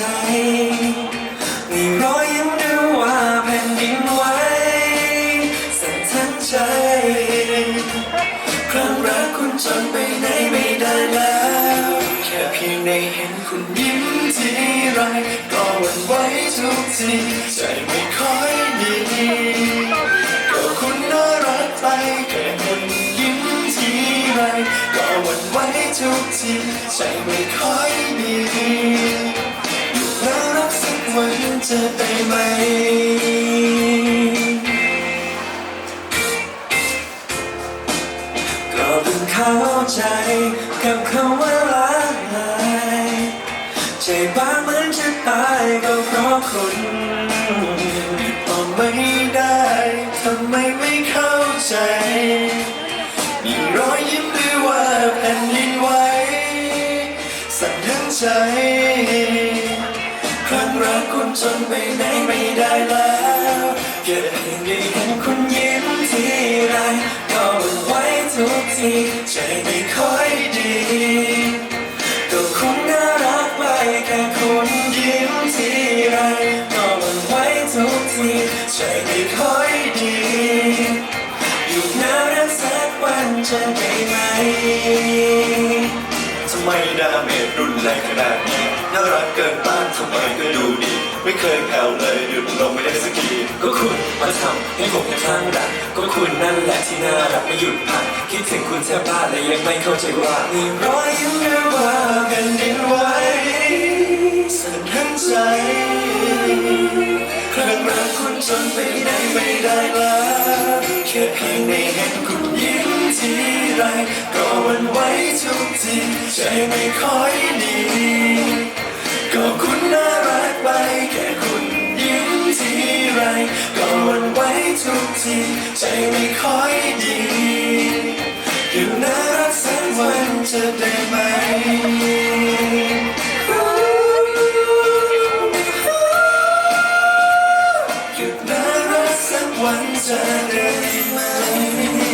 ใจมีรอยยิ้มดูว่าแผ่นดินไหวสั่นใจ ครั้งรักคุณจนไปไหนไม่ได้แล้วค่เพียงได้เห็นคุณยิ้มทีไรก็หวั่นไหวทุกที ใจไม่ค่อยดีก็คุณน่ารักไปแค่คุณยิ้มทีไรก็หวั่นไหวทุกที ใจไม่ค่อยดี วันจะได้ไหม ก็เพิ่งเข้าใจกับคำว่ารักใจบ้าเหมือนจะตายก็เพราะคุณต่อไม่ได้ทำไมไม่เข้าใจ มีรอยยิ้มหรือว่าแผ่นดินไหวสั่นทั้งใจ ครั้งรักคุณจนไปไหนไม่ได้แล้วแค่เพียงได้เห็นคุณยิ้มทีไรก็หวั่นไหวทุกทีใจไม่ค่อยดีก็คงน่ารักไปแค่คุณยิ้มทีไรก็หวั่นไหวทุกทีใจไม่ค่อยดีอยู่น่ารักสักวันจะได้ไหมทำไมดาเมจรุนแรงขนาดนี้ น่ารักเกินต้านทำไมก็ดูดี ไม่เคยแผ่วเลยหยุดลงไม่ได้สักทีก็คุณมาทำให้ผมแค่ข้างรักก็คุณนั่นแหละที่น่ารักไม่หยุดพักคิดถึงคุณแทบพลาดและยังไม่เข้าใจว่ามีรอยยิ้มหรือว่าแผ่นดินไหวสั่นทั้งใจครั้งรักคุณจนไปไหนไม่ได้แล้วแค่เพียงได้เห็นคุณยิ้มทีไรก็หวันไหวทุกทีใจไม่ค่อยดี ทุกทีใจไม่ค่อยดีอยู่น่ารักสักวันจะได้ไหมหยุดน่ารักสักวันจะได้ไหม